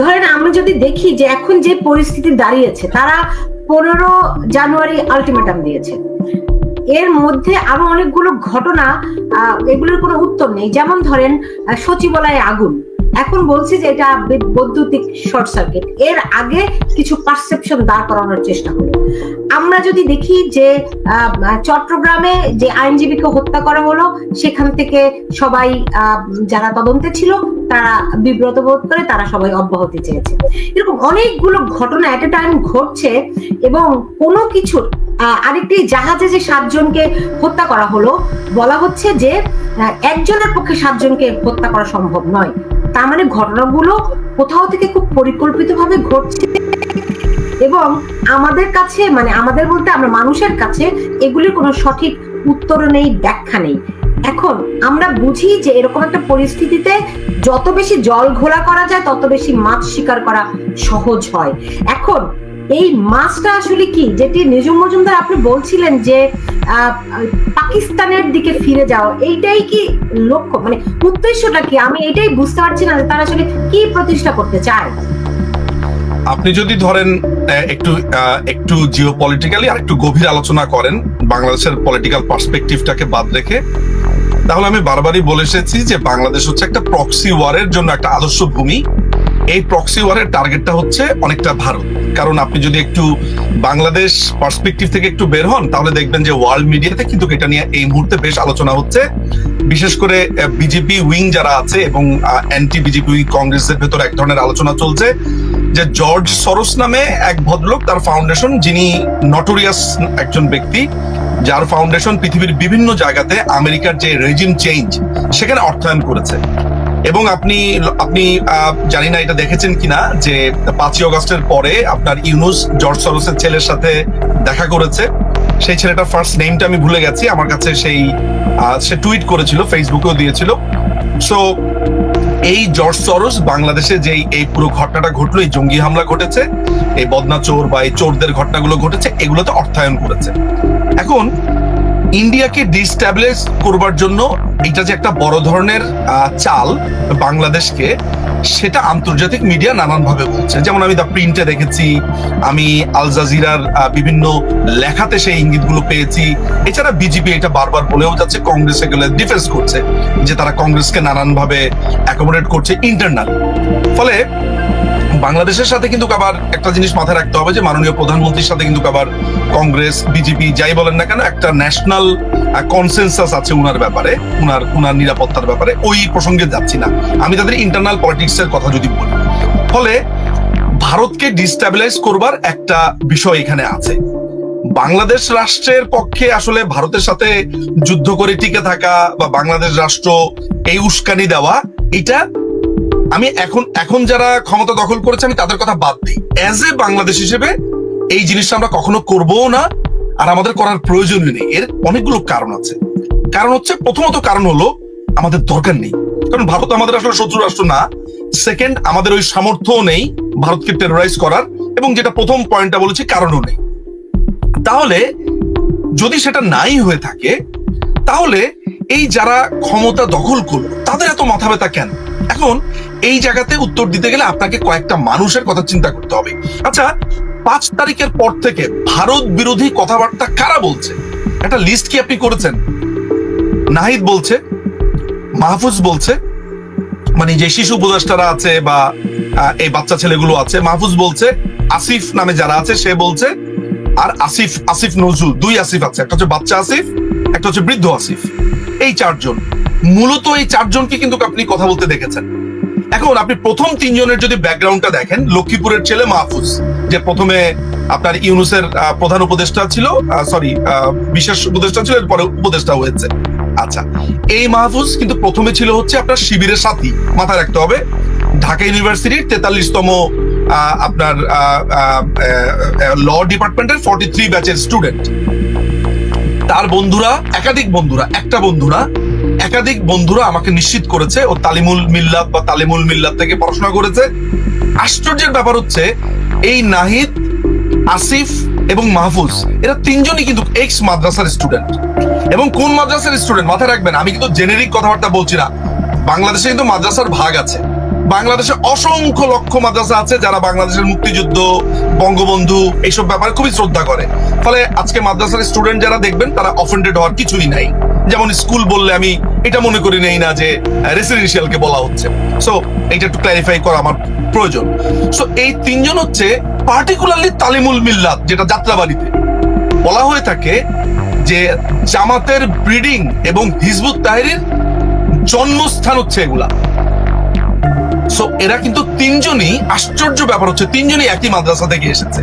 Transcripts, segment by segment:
ধরেন আমরা যদি দেখি যে এখন যে পরিস্থিতি দাঁড়িয়েছে, তারা পনেরো জানুয়ারি আলটিমেটাম দিয়েছে। এর মধ্যে আরও অনেকগুলো ঘটনা এগুলোর কোনো উত্তর নেই। যেমন ধরেন সচিবালয়ে আগুন। এখন বলছি যে এটা বৈদ্যুতিক শর্ট সার্কিট। এর আগে কিছু পারসেপশন দাঁড় করানোর চেষ্টা হলো আমরা যদি দেখি যে চট্টগ্রামে যে আইনজীবীকে হত্যা করা হলো, সেখান থেকে সবাই যারা তদন্তে ছিল, তারা বিব্রত বোধ করে তারা সবাই অব্যাহতি চেয়েছে। এরকম অনেকগুলো ঘটনা এট এ টাইম ঘটছে এবং কোনো কিছুর আরেকটি জাহাজে যে সাতজনকে হত্যা করা হলো, বলা হচ্ছে যে একজনের পক্ষে সাতজনকে হত্যা করা সম্ভব নয়। তার মানে ঘটনাগুলো কোথাও থেকে খুব পরিকল্পিতভাবে ঘটছে এবং আমাদের কাছে মানে আমাদের বলতে আমরা মানুষের কাছে এগুলির কোনো সঠিক উত্তর নেই, ব্যাখ্যা নেই। এখন আমরা বুঝি যে এরকম একটা পরিস্থিতিতে যত বেশি জল ঘোলা করা যায়, তত বেশি মাছ শিকার করা সহজ হয়। এখন এই মাছটা আসলে কি? যেটি নিজুম মজুমদার আপনি বলছিলেন যে পাকিস্তানের দিকে ফিরে যাওয়া এইটাই কি লক্ষ্য? মানে উদ্দেশ্যটা কি? আমি এটাই বুঝতে পারছি না তারা আসলে কি প্রতিষ্ঠা করতে চায়। আপনি যদি ধরেন একটু একটু জিও পলিটিক্যালি আর একটু গভীর আলোচনা করেন, বাংলাদেশের পলিটিক্যাল পার্সপেক্টিভটাকে বাদ রেখে, তাহলে আমি বারবারই বলে এসেছি যে বাংলাদেশ হচ্ছে একটা প্রক্সি ওয়ারের জন্য একটা আদর্শ ভূমি। এই প্রক্সি ওয়ারের টার্গেটটা হচ্ছে অনেকটা ভারত। কারণ আপনি যদি একটু বাংলাদেশ পার্সপেক্টিভ থেকে একটু বের হন, তাহলে দেখবেন যে ওয়ার্ল্ড মিডিয়াতে কিন্তু এটা নিয়ে এই মুহূর্তে বেশ আলোচনা হচ্ছে। বিশেষ করে বিজেপি উইং যারা আছে এবং অ্যান্টি বিজেপি উইং কংগ্রেসের ভেতর এক ধরনের আলোচনা চলছে যে জর্জ সরোস নামে এক ভদ্রলোক, তার ফাউন্ডেশন যিনি নটোরিয়াস একজন ব্যক্তি, যার ফাউন্ডেশন পৃথিবীর বিভিন্ন জায়গাতে আমেরিকার যে রেজিম চেঞ্জ সেখানে অর্থায়ন করেছে। এবং আপনি আপনি জানি না এটা দেখেছেন কিনা যে পাঁচই অগস্টের পরে আপনার ইউনুস জর্জ সরোসের ছেলের সাথে দেখা করেছে। সেই ছেলেটার ফার্স্ট নেমটা আমি ভুলে গেছি। আমার কাছে সেই সে টুইট করেছিল ফেসবুকেও দিয়েছিল। সো এই জর্জ সরোস বাংলাদেশে যে এই পুরো ঘটনাটা ঘটলো, এই জঙ্গি হামলা ঘটেছে, এই বদনা চোর বা এই চোরদের ঘটনাগুলো ঘটেছে, এগুলোতে অর্থায়ন করেছে। এখন ইন্ডিয়াকে ডিস্ট্যাবলিশ করবার জন্য এটা যে একটা বড় ধরনের চাল বাংলাদেশকে, সেটা আন্তর্জাতিক মিডিয়া নানান ভাবে বলছে। যেমন আমি দ্য প্রিন্টে দেখেছি, আমি আল জাজিরার বিভিন্ন লেখাতে সেই ইঙ্গিতগুলো পেয়েছি। এছাড়া বিজেপি এটা বারবার বলেও যাচ্ছে, কংগ্রেস এগুলো ডিফেন্স করছে, যে তারা কংগ্রেসকে নানান ভাবে অ্যাকোমোডেট করছে ইন্টারনাল ফলে বাংলাদেশের সাথে কিন্তু আবার একটা জিনিস মাথায় রাখতে হবে যে মাননীয় প্রধানমন্ত্রীর সাথে কিন্তু আবার কংগ্রেস, বিজেপি, যাই বলেন না কেন, একটা ন্যাশনাল কনসেনসাস আছে উনার ব্যাপারে, উনার উনার নিরাপত্তার ব্যাপারে। ওই প্রসঙ্গে যাচ্ছি না। আমি তাদের ইন্টারনাল পলিটিক্স এর কথা যদি বলি। ফলে ভারতকে ডিস্টাবিলাইজ করবার একটা বিষয় এখানে আছে। বাংলাদেশ রাষ্ট্রের পক্ষে আসলে ভারতের সাথে যুদ্ধ করে টিকে থাকা বা বাংলাদেশ রাষ্ট্র এই উস্কানি দেওয়া, এটা আমি এখন এখন যারা ক্ষমতা দখল করেছে, আমি তাদের কথা বাদ দিই। অ্যাজ এ বাংলাদেশ হিসেবে, এই জিনিসটা আমরা কখনো করবও না, আর আমাদের করার প্রয়োজনই নেই। এর অনেকগুলো কারণ আছে। কারণ হচ্ছে, প্রথমত কারণ হলো, আমাদের দরকার নেই। কারণ ভারত আমাদের আসলে শত্রু রাষ্ট্র না। সেকেন্ড আমাদের ওই সামর্থ্যও নেই ভারতকে টেরোরাইজ করার, এবং যেটা প্রথম পয়েন্টটা বলেছি, কারণও নেই। তাহলে, যদি সেটা নাই হয়ে থাকে, তাহলে এই যারা ক্ষমতা দখল করল, তাদের এত মাথা ব্যথা কেন? এখন এই জায়গাতে উত্তর দিতে গেলে আপনাকে কয়েকটা মানুষের কথা চিন্তা করতে হবে। আচ্ছা পাঁচ তারিখের পর থেকে ভারত বিরোধী কথাবার্তা কারা বলছে? একটা লিস্ট কি আপনি করেছেন? নাহিদ বলছে, মাহফুজ বলছে মানে যে শিশু উপদেষ্টারা আছে বা এই বাচ্চা ছেলেগুলো আছে, মাহফুজ বলছে, আসিফ নামে যারা আছে, সে বলছে, আর আসিফ আসিফ নজরুল, দুই আসিফ আছে, একটা হচ্ছে বাচ্চা আসিফ, একটা হচ্ছে বৃদ্ধ আসিফ। এই চারজন। মূলত এই চারজনকে কিন্তু আপনি কথা বলতে দেখেছেন। এখন আপনি প্রথম তিনজনের যদি ব্যাকগ্রাউন্ডটা দেখেন, লক্ষ্মীপুরের ছেলে মাহফুজ, যে প্রথমে আপনার ইউনুসের প্রধান উপদেষ্টা ছিল সরি বিশেষ উপদেষ্টা ছিল, এরপরে উপদেষ্টা হয়েছে। আচ্ছা এই মাহফুজ কিন্তু প্রথমে ছিল হচ্ছে আপনার শিবিরের সাথী, মাথায় রাখতে হবে। ঢাকা ইউনিভার্সিটির তেতাল্লিশতম আপনার ল ডিপার্টমেন্টের ফর্টি থ্রি ব্যাচের স্টুডেন্ট তার বন্ধুরা, একাধিক বন্ধুরা, একটা বন্ধুরা একাধিক বন্ধুরা আমাকে নিশ্চিত করেছে ও তালিমুল মিল্লাত বা তালিমুল মিল্লাত থেকে পড়াশোনা করেছে। আশ্চর্যের ব্যাপার হচ্ছে, এই নাহিদ, আসিফ এবং মাহফুজ, এরা তিনজনই কিন্তু এক্স মাদ্রাসার স্টুডেন্ট এবং কোন মাদ্রাসার স্টুডেন্ট মাথায় রাখবেন, আমি কিন্তু জেনেরিক কথাবার্তা বলছি না। বাংলাদেশে কিন্তু মাদ্রাসার ভাগ আছে। বাংলাদেশে অসংখ্য লক্ষ মাদ্রাসা আছে যারা বাংলাদেশের মুক্তিযুদ্ধ, বঙ্গবন্ধু এইসব ব্যাপারে খুবই শ্রদ্ধা করে। ফলে আজকে মাদ্রাসার স্টুডেন্ট যারা দেখবেন, তারা অফেন্ডেড হওয়ার কিছুই নাই। যেমন স্কুল বললে আমি এটা মনে করি নেই না যে রেসিডেন্সিয়ালকে বলা হচ্ছে। সো এটা একটু ক্ল্যারিফাই করা আমার প্রয়োজন। সো এই তিনজন হচ্ছে পার্টিকুলারলি তালিমুল মিল্লাত, যেটা যাত্রাবাড়িতে। বলা হয়ে থাকে যে, জামাতের ব্রিডিং এবং হিজবুত তাহেরির জন্মস্থান হচ্ছে এগুলা। সো এরা কিন্তু তিনজনই, আশ্চর্য ব্যাপার হচ্ছে, তিনজনই একই মাদ্রাসা থেকে এসেছে।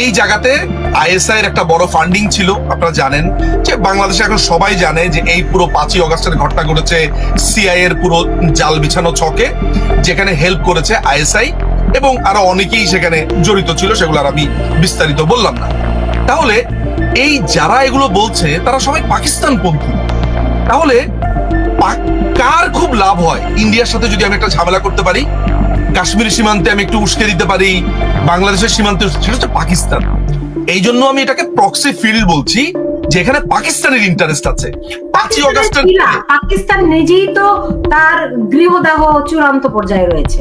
এই জায়গাতে আইএসআই এর একটা বড় ফান্ডিং ছিল, আপনারা জানেন। যে বাংলাদেশে এখন সবাই জানে যে এই পুরো পাঁচই অগস্টের ঘটনা ঘটেছে সিআই এর পুরো জাল বিছানো ছকে, যেখানে হেল্প করেছে আইএসআই এবং আরও অনেকেই সেখানে জড়িত ছিল, সেগুলো আর আমি বিস্তারিত বললাম না। তাহলে এই যারা এগুলো বলছে, তারা সবাই পাকিস্তান পন্থী তাহলে কার খুব লাভ হয়? ইন্ডিয়ার সাথে যদি আমি একটা ঝামেলা করতে পারি কাশ্মীর সীমান্তে আমি একটু উস্কে দিতে পারি বাংলাদেশের সীমান্তে সেটা হচ্ছে পাকিস্তান। এই জন্য আমি এটাকে প্রক্সি ফিল্ড বলছি যেখানে পাকিস্তানের ইন্টারেস্ট আছে। পাঁচই অগস্টের পাকিস্তান নিজেই তো তার গৃহদাহ চূড়ান্ত পর্যায়ে রয়েছে।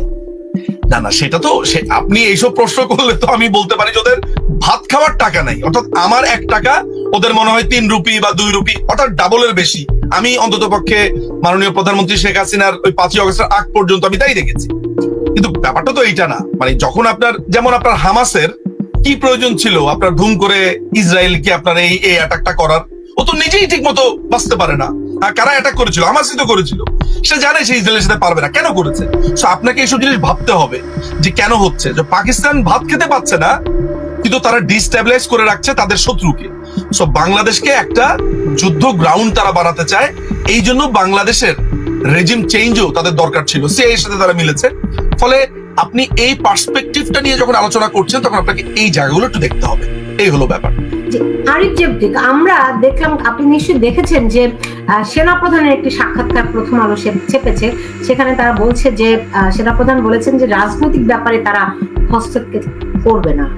না না সেটা তো আপনি এইসব প্রশ্ন করলে তো আমি বলতে পারি ওদের ভাত খাওয়ার টাকা নাই। অর্থাৎ আমার এক টাকা ওদের মনে হয় তিন রুপি বা দুই রুপি অর্থাৎ ডাবলের বেশি। আমি অন্তত পক্ষে মাননীয় প্রধানমন্ত্রী শেখ হাসিনার ওই পাঁচই অগস্টের আগ পর্যন্ত আমি তাই দেখেছি। কিন্তু ব্যাপারটা তো এইটা না। মানে যখন আপনার, যেমন আপনার হামাসের কি প্রয়োজন ছিল, আপনার ধুম করে ইসরায়েলকে আপনার এই এই অ্যাটাকটা করার, ও তো নিজেই ঠিক মতো বাঁচতে পারে না। কারা অ্যাটাক করেছিল? হামাসই তো করেছিল। সে জানে সে ইসরায়েলের সাথে পারবে না। কেন করেছে? সো আপনাকে এইসব জিনিস ভাবতে হবে যে কেন হচ্ছে? যে পাকিস্তান ভাত খেতে পাচ্ছে না, কিন্তু তারা ডিস্টেবিলাইজ করে রাখছে তাদের শত্রুকে। সো বাংলাদেশকে একটা যুদ্ধ গ্রাউন্ড তারা বানাতে চায়। এই জন্য বাংলাদেশের রেজিম চেঞ্জও তাদের দরকার ছিল। সে এর সাথে তারা মিলেছে। ফলে আপনি এই পার্সপেক্টিভটা নিয়ে যখন আলোচনা করছেন তখন আপনাকে এই জায়গাগুলো একটু দেখতে হবে। এই হলো ব্যাপার। যে আরিফ জেবদিক আমরা দেখলাম আপনি নিশ্চয়ই দেখেছেন যে আহ, সেনাপ্রধানের একটি সাক্ষাৎকার প্রথম আলো সে- চেপেছে সেখানে তারা বলছে যে সেনাপ্রধান বলেছেন যে রাজনৈতিক ব্যাপারে তারা হস্তক্ষেপ করবে না।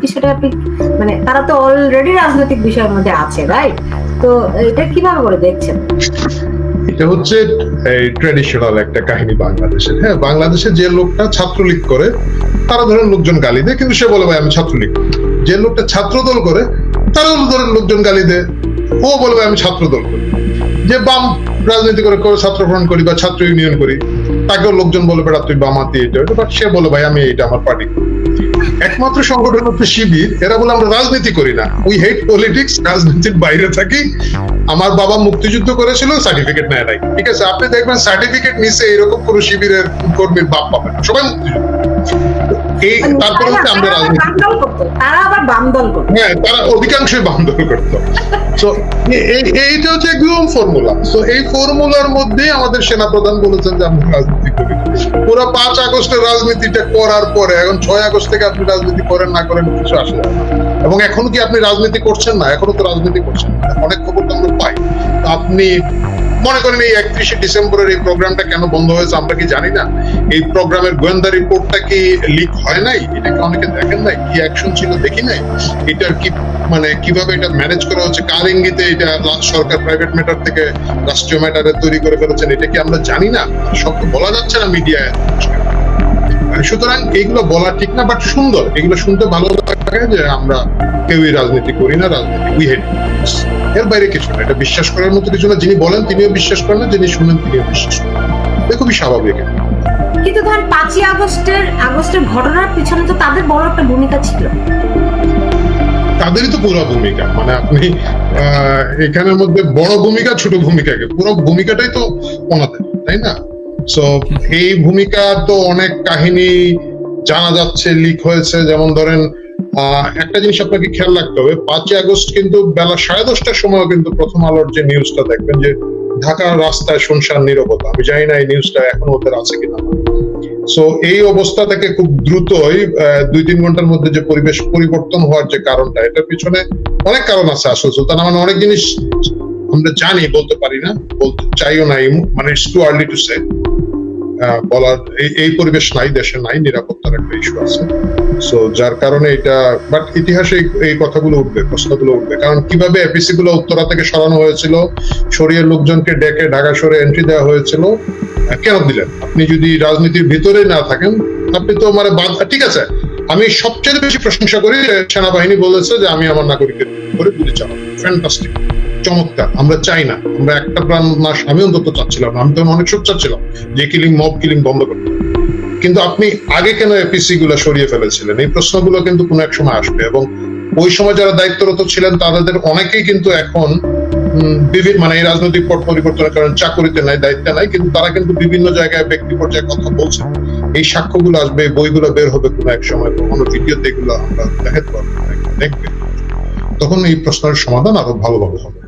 বিষয়টা আপনি মানে তারা তো অলরেডি রাজনৈতিক বিষয়ের মধ্যে আছে রাইট তো এটা কীভাবে করে দেখছেন? এটা হচ্ছে এই ট্রেডিশনাল একটা কাহিনী বাংলাদেশের। হ্যাঁ বাংলাদেশে যে লোকটা ছাত্রলীগ করে, তারা ধরেন লোকজন গালি দেয়, কিন্তু সে বলে, ভাই, আমি ছাত্রলীগ। যে লোকটা ছাত্রদল করে, তারাও ধরেন লোকজন গালি দেয়। ও বলবে আমি ছাত্রদল করি। যে বাম রাজনীতি করে করে ছাত্র ফ্রন্ট করি বা ছাত্র ইউনিয়ন করি, তাকেও লোকজন বলে বেড়া তুই বামাতি এটা বাট সে বলে, ভাই, আমি এটা আমার পার্টি একমাত্র সংগঠন হচ্ছে শিবির। এরা বলে আমরা রাজনীতি করি না। উই হেট পলিটিক্স রাজনীতির বাইরে থাকি। আমার বাবা মুক্তিযুদ্ধ করেছিল সার্টিফিকেট নেয় নাই। ঠিক আছে আপনি দেখবেন সার্টিফিকেট নিচে এরকম কোন শিবিরের কর্মীর বাপ পাবেন না। সবাই মুক্তিযুদ্ধ। এই তারপরে হচ্ছে আমরা রাজনীতি বাম দল করতো তারা আবার বাম দল করতো। হ্যাঁ তারা অধিকাংশই বান্ধব করতো। তো এইটা হচ্ছে একদম ফর্মুলা তো এই ফর্মুলার মধ্যে আমাদের সেনাপ্রধান বলেছেন যে আমরা রাজনীতি করি। পুরো পাঁচ আগস্টের রাজনীতিটা করার পরে এখন ছয় আগস্ট থেকে আপনি রাজনীতি করেন, না করেন, কিছু আসে যায় না। এবং এখন কি আপনি রাজনীতি করছেন না? এখনও তো রাজনীতি করছেন অনেক খবর তো আমরা পাই। আপনি মনে করেন এই একত্রিশে ডিসেম্বরের এই প্রোগ্রামটা কেন বন্ধ হয়েছে আমরা কি জানি না? এই প্রোগ্রামের গোয়েন্দা রিপোর্টটা কি লিক হয় নাই? এটাকে অনেকে দেখেন নাই? কি অ্যাকশন ছিল দেখি নাই? এটার কি মানে কীভাবে এটা ম্যানেজ করা হচ্ছে? কার ইঙ্গিতে এটা লা- সরকার প্রাইভেট ম্যাটার থেকে রাষ্ট্রীয় ম্যাটারে তৈরি করে ফেলেছেন? এটা কি আমরা জানি না? সব তো বলা যাচ্ছে না মিডিয়ায় সুতরাং এগুলো বলা ঠিক না বাট সুন্দর। এগুলো শুনতে ভালো লাগে যে আমরা কেউই রাজনীতি করি না রাজনীতি উই হেড এর বাইরে কিছু না। এটা বিশ্বাস করার মতো কিছু না। যিনি বলেন তিনিও বিশ্বাস করেন না যিনি শুনেন তিনিও বিশ্বাস করেন এটা খুবই স্বাভাবিক। কিন্তু ধরেন পাঁচই আগস্টের আগস্টের ঘটনার পিছনে তো তাদের বড় একটা ভূমিকা ছিল। তাদেরই তো পুরো ভূমিকা। মানে আপনি আহ, এখানের মধ্যে বড় ভূমিকা ছোট ভূমিকাকে পুরো ভূমিকাটাই তো ওনাদের তাই না? সো এই ভূমিকা তো অনেক কাহিনী জানা যাচ্ছে, লিক হয়েছে। যেমন ধরেন একটা জিনিস আপনাকে খেয়াল রাখতে হবে, পাঁচই আগস্ট কিন্তু বেলা সাড়ে দশটার সময় কিন্তু প্রথম আলোর যে নিউজটা দেখবেন যে ঢাকার রাস্তায় শুনশান নিরবতা। আমি জানি না এই নিউজটা এখন ওদের আছে কিনা। সো এই অবস্থা থেকে খুব দ্রুতই দুই তিন ঘণ্টার মধ্যে যে পরিবেশ পরিবর্তন হওয়ার যে কারণটা, এটার পিছনে অনেক কারণ আছে আসল সুলতান। মানে অনেক জিনিস আমরা জানি, বলতে পারি না, বলতে চাইও না মানে it's too early to say বলার এই- পরিবেশ নাই, দেশে নাই, নিরাপত্তার একটা ইস্যু আছে। সো যার কারণে এটা বাট ইতিহাসে এই- কথাগুলো উঠবে, প্রশ্নগুলো উঠবে। কারণ কীভাবে এপিসি গুলো উত্তরা থেকে সরানো হয়েছিল, সরিয়ে লোকজনকে ডেকে ঢাকা সরে এন্ট্রি দেওয়া হয়েছিল কেন দিলেন? আপনি যদি রাজনীতির ভিতরে না থাকেন, আপনি তো মানে বাদ ঠিক আছে, আমি সবচেয়ে বেশি প্রশংসা করি সেনাবাহিনী বলেছে যে আমি আমার নাগরিকের করে গুলি চালাবো। ফ্যান্টাস্টিক চমৎকার আমরা চাই না। আমরা একটা প্রাণ নাশ আমি অন্তত চাচ্ছিলাম আমি তখন অনেক সব চাচ্ছিলাম যে কিলিং মব কিলিং বন্ধ করতে কিন্তু আপনি আগে কেন এপিসি গুলো সরিয়ে ফেলেছিলেন? এই প্রশ্নগুলো কিন্তু কোনো এক সময় আসবে এবং ওই সময় যারা দায়িত্বরত ছিলেন তাদের অনেকেই কিন্তু এখন উম, বিভি- মানে এই রাজনৈতিক পট পরিবর্তনের কারণে চাকরিতে নাই দায়িত্বে নাই কিন্তু তারা কিন্তু বিভিন্ন জায়গায় ব্যক্তি পর্যায়ে কথা বলছে এই সাক্ষ্যগুলো আসবে বইগুলো বের হবে কোনো এক সময় কোনো ভিডিওতে এগুলো আমরা দেখাতে পারব দেখবে তখন এই প্রশ্নের সমাধান আরও ভালোভাবে হবে।